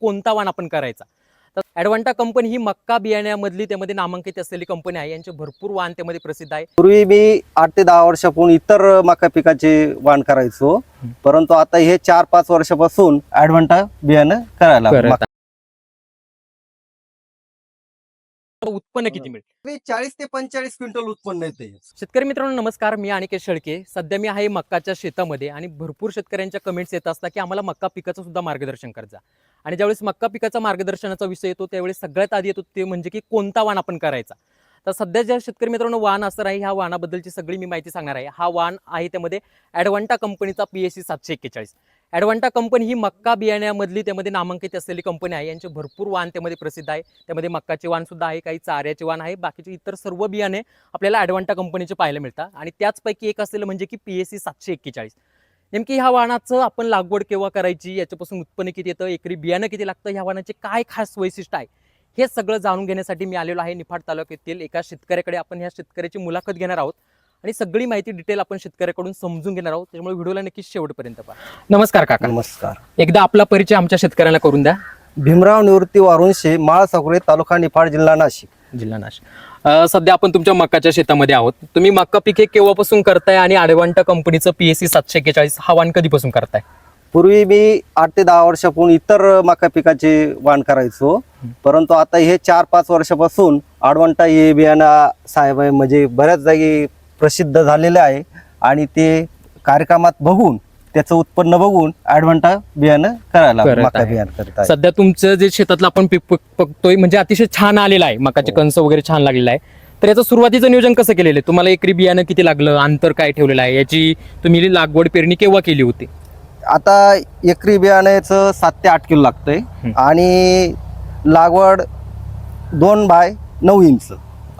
कोणता वाण आपण करायचा? तर ॲडवांटा कंपनी ही मक्का बियाण्यामधली त्यामध्ये नामांकित असलेली कंपनी आहे. यांचे भरपूर वाण त्यामध्ये प्रसिद्ध आहे. पूर्वी मी आठ ते दहा वर्षापूर्वी इतर मका पिकाचे वाण करायचो. परंतु आता हे चार पाच वर्षापासून ऍडव्हान्टा बियाणं करायला लागलो. करत उत्पन्न किती मिळेल? चाळीस ते पंचेचाळीस क्विंटल उत्पन्न येते शेतकरी मित्रांनो नमस्कार. मी अनिकेत शेळके. सध्या मी आहे मक्काच्या शेतामध्ये आणि भरपूर शेतकऱ्यांच्या कमेंट्स येत असतात की आम्हाला मक्का पिकाचं सुद्धा मार्गदर्शन करजा. आणि ज्यावेळेस मक्का पिकाचा मार्गदर्शनाचा विषय येतो त्यावेळेस सगळ्यात आधी येतो ते म्हणजे की कोणता वाण आपण करायचा. तर सध्या ज्या शेतकरी मित्रांनो वाण असणार आहे ह्या वाणाबद्दलची सगळी मी माहिती सांगणार आहे. हा वाण आहे त्यामध्ये ॲडवांटा कंपनीचा पी एस सी सातशे एक्केचाळीस. ॲडवांटा कंपनी ही मक्का बियाण्यामधली त्यामध्ये नामांकित असलेली कंपनी आहे. यांचे भरपूर वाण त्यामध्ये प्रसिद्ध आहे. त्यामध्ये मक्काचे वाण सुद्धा आहे काही चाऱ्याचे वाण आहे बाकीचे इतर सर्व बियाणे आपल्याला ॲडवांटा कंपनीचे पाहायला मिळतात. आणि त्याचपैकी एक असलेलं म्हणजे की पी एस सी सातशे एक्केचाळीस. नेमकी ह्या वाणाचं आपण लागवड केव्हा करायची? याच्यापासून उत्पन्न किती येतं? एकरी बियाणं किती लागतं? ह्या वाणाचे काय खास वैशिष्ट्य आहे? हे सगळं जाणून घेण्यासाठी मी आलेलो आहे निफाड तालुक्यातील एका शेतकऱ्याकडे. आपण ह्या शेतकऱ्याची मुलाखत घेणार आहोत आणि सगळी माहिती डिटेल आपण शेतकऱ्याकडून समजून घेणार आहोत. त्यामुळे व्हिडिओला नक्कीच शेवटपर्यंत पहा. नमस्कार काका. नमस्कार. एकदा आपला परिचय आमच्या शेतकऱ्यांना करून द्या. भीमराव निवृत्ती वारुंशे माळ साकुरे तालुका निफाड जिल्हा नाशिक. जिल्हा नाशिक. अं, सध्या आपण तुमच्या मक्काच्या शेतामध्ये आहोत. तुम्ही मक्का पीक हे केव्हापासून करताय आणि ॲडवांटा कंपनीचं पी एस सी सातशे एक्केचाळीस हा वाण कधीपासून करताय? पूर्वी मी आठ ते दहा वर्षापूर्वी इतर मका पिकाचे वाण करायचो. परंतु आता हे चार पाच वर्षापासून आडवंटा हे बियाणं साहेब म्हणजे बऱ्याच जागी प्रसिद्ध झालेले आहे. आणि ते कार्यक्रमात बघून त्याचं उत्पन्न बघून ॲडवंटा बियाणं करायला करत मका आहे. बियाणं करत आहे सध्या तुमचं जे शेतातलं आपण पीक पक- बघतोय म्हणजे अतिशय छान आलेलं आहे मकाचे हो. कणस वगैरे छान लागलेलं आहे. तर याचं सुरुवातीचं नियोजन कसं केलेलं आहे? तुम्हाला एकरी बियाणं किती लागलं? अंतर काय ठेवलेलं आहे? याची तुम्ही लागवड पेरणी केव्हा केली होती? आता एकरी बियाण्याचं सात ते आठ किलो लागतंय. हं. आणि लागवड दोन बाय नऊ इंच.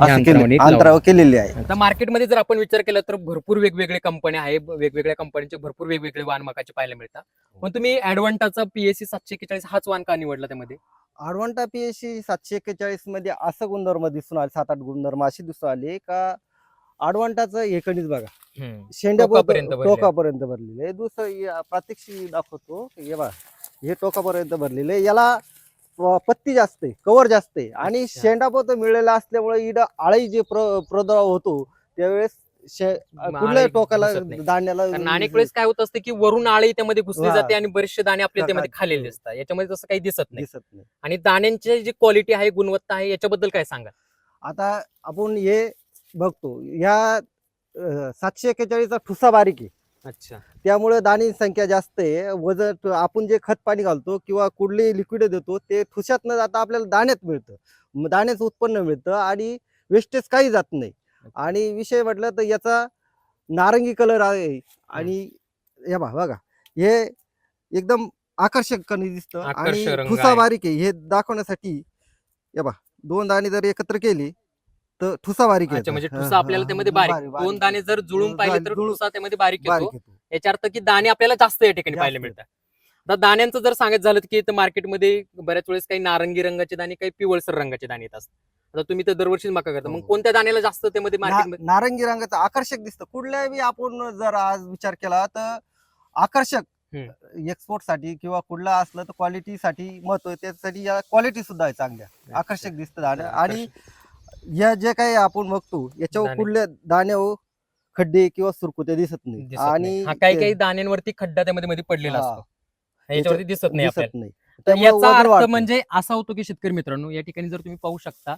असं अंतरावर केले एक अंतरावर केलेली आहे. आता मार्केटमध्ये जर आपण विचार केला तर भरपूर वेगवेगळे कंपन्या आहे वेगवेगळ्या कंपन्यांचे भरपूर वेगवेगळे वाण मकाचे पाहायला मिळतात. पण तुम्ही ॲडवांटाचा पीएससी सातशे एक्केचाळीस हाच वाण का निवडला त्यामध्ये? आडवंटा पीएससी सातशे एक्केचाळीसमध्ये असं गुणधर्म दिसून आले सात आठ गुणधर्म असे दिसून आले का आडवंटाचं एकणीच बघा. शेंड्या टोकापर्यंत भरले. टोकापर्यंत भरलेले आहे. दुसरं या प्रात्यक्षी दाखवतो. हे बघा हे टोकापर्यंत भरलेले आहे. याला पत्ती जास्त आहे कवर जास्त आहे. आणि. शेंडापोत मिळलेला असल्यामुळे इथं आळी जे प्र प्रादुर्भाव होतो त्यावेळेस कुठल्याही टोकाला कारण अनेक वेळेस काय होत असते की वरून आळी त्यामध्ये घुसली. जाते आणि बरेचसे दाणे आपल्या हा, त्यामध्ये. खाल्लेले असतात याच्यामध्ये तसं काही दिसत नाही. दिसत नाही. आणि दाण्यांची जी क्वालिटी आहे गुणवत्ता आहे याच्याबद्दल काय सांगा आता आपण हे बघतो. या सातशे एक्केचाळीसचा ठुसा बारीक आहे. अच्छा. त्यामुळे दाणी संख्या जास्त आहे. वजन आपण जे खत पाणी घालतो किंवा कुठली लिक्विड देतो ते ठुशात न जाता आपल्याला दाण्यात मिळतं. दाण्याचं उत्पन्न मिळतं आणि वेस्टेज काही जात नाही. आणि विषय म्हटलं तर याचा नारंगी कलर आहे आणि हे. बघा बघा. हे एकदम आकर्षक कणी दिसतं आणि ठुसा. बारीक आहे. हे दाखवण्यासाठी हे बघा दोन दाणे जर एकत्र केली तर ठुसा बारीक अच्छा येतं. म्हणजे हा, ठुसा आपल्याला हा, त्यामध्ये बारीक- बारीक दोन दाणे जर जुळून पाहिले तर जुळून- ठुसा त्यामध्ये बारीक बारीक येतो. याचा अर्थ की दाणे आपल्याला जास्त या ठिकाणी जास्त. पाहायला. मिळतात. आता दाण्यांचं जर सांगायचं झालं की इथं मार्केटमध्ये बऱ्याच वेळेस काही नारंगी रंगाचे दाणे काही पिवळसर रंगाचे दाणे येत असतात आता तुम्ही तर दरवर्षीच मका करता. मग हो. कोणत्या दाण्याला जास्त त्यामध्ये ना- नारंगी रंगाचं आकर्षक दिसतं. कुठल्याही आपण जर आज विचार केला तर आकर्षक एक्सपोर्टसाठी किंवा कुठला असलं तर क्वालिटी साठी महत्त्व आहे. त्यासाठी या क्वालिटी सुद्धा आहे चांगल्या. आकर्षक दिसतं दाणे. आणि या जे काही आपण बघतो याच्यावर दाणे. कुठल्या दाण्यावर खड्डे किंवा सुरकुते दिसत नाही दिसत नाही. आणि हा काही ते- काही दाण्यांवरती खड्डा त्यामध्ये मध्ये पडलेला हा. असतो याच्यावरती दिसत नाही दिसत आपल्याला नाही तर त्यामुळे याचा वजन अर्थ वाढतं. म्हणजे असा होतो की शेतकरी मित्रांनो या ठिकाणी जर तुम्ही पाहू शकता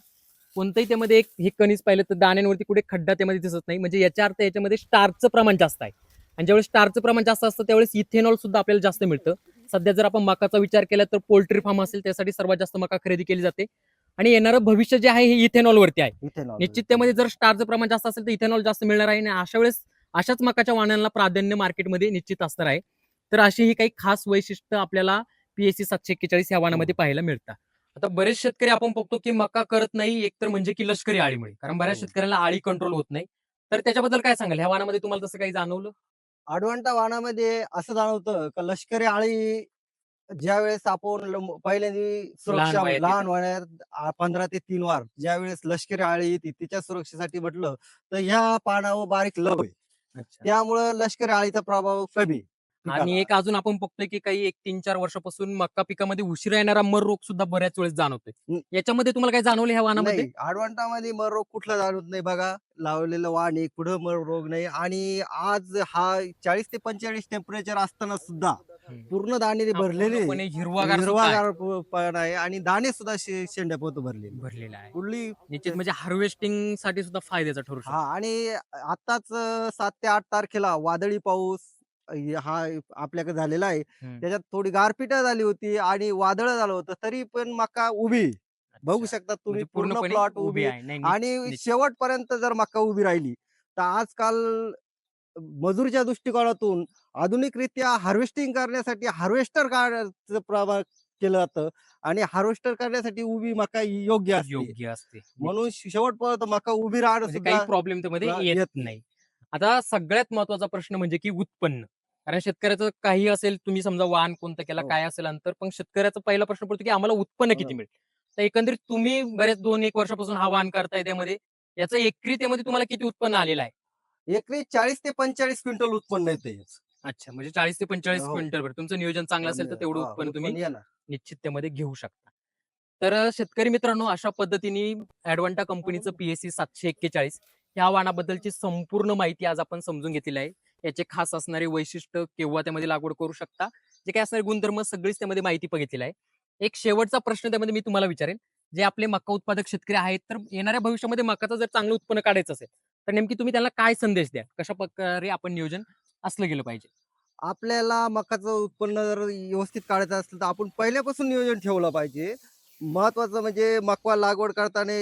कोणतंही त्यामध्ये एक हे कणीस पाहिलं तर दाण्यांवरती कुठे खड्डा त्यामध्ये दिसत नाही म्हणजे याचा अर्थ याच्यामध्ये स्टारचं प्रमाण जास्त आहे आणि ज्यावेळेस स्टारचं प्रमाण जास्त असतं त्यावेळेस इथेनॉल सुद्धा आपल्याला जास्त मिळतं सध्या जर आपण मकाचा विचार केला तर पोल्ट्री फार्म असेल त्यासाठी सर्वात जास्त मका खरेदी केली जाते आणि येणारं भविष्य जे आहे हे इथेनॉल वरती. आहे. निश्चित त्यामध्ये जर स्टारचं प्रमाण जास्त असेल तर इथेनॉल जास्त मिळणार आहे आणि अशा वेळेस अशाच मकाच्या वाहनांना प्राधान्य मार्केटमध्ये निश्चित असणार आहे. तर अशी ही काही खास वैशिष्ट्य आपल्याला पीएससी सातशे एक्केचाळीस या वाहनामध्ये पाहायला मिळतात. आता बरेच शेतकरी आपण बघतो की मका करत नाही एकतर म्हणजे की लष्करी आळीमुळे. कारण बऱ्याच हो. शेतकऱ्यांना आळी कंट्रोल होत नाही. तर त्याच्याबद्दल काय सांगाल? ह्या वाहनामध्ये तुम्हाला तसं काही जाणवलं? अडवंटा वाहनामध्ये असं जाणवतं का लष्करी आळी ज्या वेळेस आपण पहिल्यांदा सुरक्षा वयात लहान वयात पंधरा ते तीन वार ज्या वेळेस लष्करी आळी येते तिच्या सुरक्षेसाठी म्हटलं तर ह्या पानावर बारीक लव आहे त्यामुळं लष्करी आळीचा प्रभाव कमी आहे. आणि एक अजून आपण बघतोय की काही एक तीन चार वर्षापासून मक्का पिकामध्ये उशिरा येणारा मर रोग सुद्धा बऱ्याच वेळेस जाणवतोय. याच्यामध्ये तुम्हाला काय जाणवलं ह्या वाहनामध्ये नाही आडवांटामध्ये मर रोग कुठला जाणवत नाही बघा लावलेलं वाण आहे कुठं मर रोग नाही आणि आज हा चाळीस ते पंचेचाळीस टेम्परेचर असताना सुद्धा. पूर्ण दाणे भरलेले हिरवागार सुद्धा आहे. हिरवागार पण आहे आणि दाणे सुद्धा शे- शेंड्यापोत भरलेले भरलेला आहे कुठली निश्चित म्हणजे हार्वेस्टिंगसाठी सुद्धा फायद्याचा ठरू शकतो हा आणि आताच अं, सात ते आठ तारखेला वादळी पाऊस अं, हा आपल्याकडे झालेला आहे. त्याच्यात थोडी गारपीट झाली होती आणि वादळ झालं होतं तरी पण मका उभी बघू अच्छा. शकता तुम्ही म्हणजे पूर्ण पूर्णपणे प्लॉट उभी उभी आहे नाही. आणि निश्चित. शेवटपर्यंत जर मका उभी राहिली तर आजकाल मजुरीच्या दृष्टिकोनातून आधुनिकरित्या हार्वेस्टिंग करण्यासाठी हार्वेस्टर प्रभाग केलं जातं आणि हार्वेस्टर करण्यासाठी उभी मका योग्य असते. योग्य असते. म्हणून शेवटपर्यंत मका उभी राहणं म्हणजे सुद्धा काही प्रॉब्लेम त्यामध्ये येत येत नाही. आता सगळ्यात महत्त्वाचा प्रश्न म्हणजे की उत्पन्न. कारण शेतकऱ्याचं काही असेल तुम्ही समजा वाहन कोणतं केला हो. काय असेल अंतर पण शेतकऱ्याचा पहिला प्रश्न पडतो की आम्हाला उत्पन्न किती. मिळेल? तर एकंदरीत तुम्ही बरेच दोन एक वर्षापासून हा वाहन करताय त्यामध्ये याचं एकरी त्यामध्ये तुम्हाला किती उत्पन्न आलेलं आहे? एकरी चाळीस ते पंचेचाळीस क्विंटल उत्पन्न येते अच्छा म्हणजे चाळीस ते पंचेचाळीस हो. क्विंटल भर. तुमचं नियोजन चांगलं असेल तर तेवढं उत्पन्न तुम्ही येणार. निश्चित त्यामध्ये घेऊ शकता. तर शेतकरी मित्रांनो अशा पद्धतीने ऍडवांटा कंपनीचं पीएससी सातशे एक्केचाळीस या वाहनाबद्दलची संपूर्ण माहिती आज आपण समजून घेतलेली आहे. याचे खास असणारे वैशिष्ट्य केव्हा त्यामध्ये लागवड करू शकता? जे काही असणारे गुणधर्म सगळीच त्यामध्ये माहिती बघितलेली आहे. एक शेवटचा प्रश्न त्यामध्ये मी तुम्हाला विचारेन. जे आपले मका उत्पादक शेतकरी आहेत तर येणाऱ्या भविष्यामध्ये मकाचं जर चांगलं उत्पन्न काढायचं असेल तर नेमकी तुम्ही त्यांना काय संदेश द्या कशा प्रकारे आपण नियोजन असलं गेलं पाहिजे? आपल्याला मकाचं उत्पन्न जर व्यवस्थित काढायचं असेल तर आपण पहिल्यापासून नियोजन ठेवलं पाहिजे. महत्वाचं म्हणजे मकवा लागवड करताना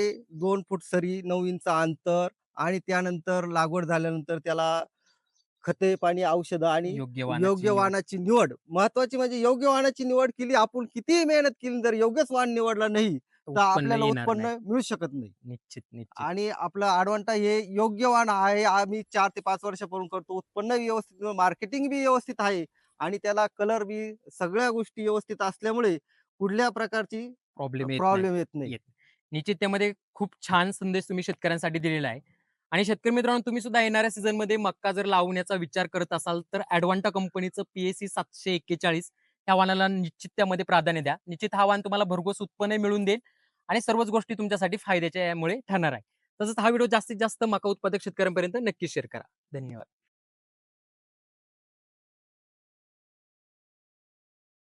दोन फूट सरी नऊ इंच अंतर आणि त्यानंतर लागवड झाल्यानंतर त्याला खते पाणी औषधं आणि योग्य वाहनाची निवड. महत्वाची म्हणजे योग्य वाहनाची निवड केली आपण कितीही मेहनत केली जर योग्यच वाहन निवडला नाही तर उत्पन्न आपल्याला येणार उत्पन्न नाही. मिळू शकत नाही. निश्चित निश्चित. आणि आपलं आडवंटा हे योग्य वाहन आहे. आम्ही चार ते पाच वर्षापासून करतो. उत्पन्न व्यवस्थित मार्केटिंग बी व्यवस्थित आहे. आणि त्याला कलर बी सगळ्या गोष्टी व्यवस्थित असल्यामुळे कुठल्या प्रकारची प्रॉब्लेम प्रॉब्लेम येत नाही. येत निश्चित त्यामध्ये खूप छान संदेश तुम्ही शेतकऱ्यांसाठी दिलेला आहे. आणि शेतकरी मित्रांनो तुम्ही सुद्धा येणाऱ्या सीझनमध्ये मक्का जर लावण्याचा विचार करत असाल तर ऍडवांटा कंपनीचं पीएससी सातशे एक्केचाळीस या वाहनाला निश्चित त्यामध्ये प्राधान्य द्या. निश्चित हा वाहन तुम्हाला भरघोस उत्पन्न मिळून देईल. आणि सर्वच गोष्टी तुमच्यासाठी फायद्याच्या यामुळे ठरणार आहे. तसंच हा व्हिडिओ जास्तीत जास्त मका उत्पादक शेतकऱ्यांपर्यंत नक्की शेअर करा. धन्यवाद.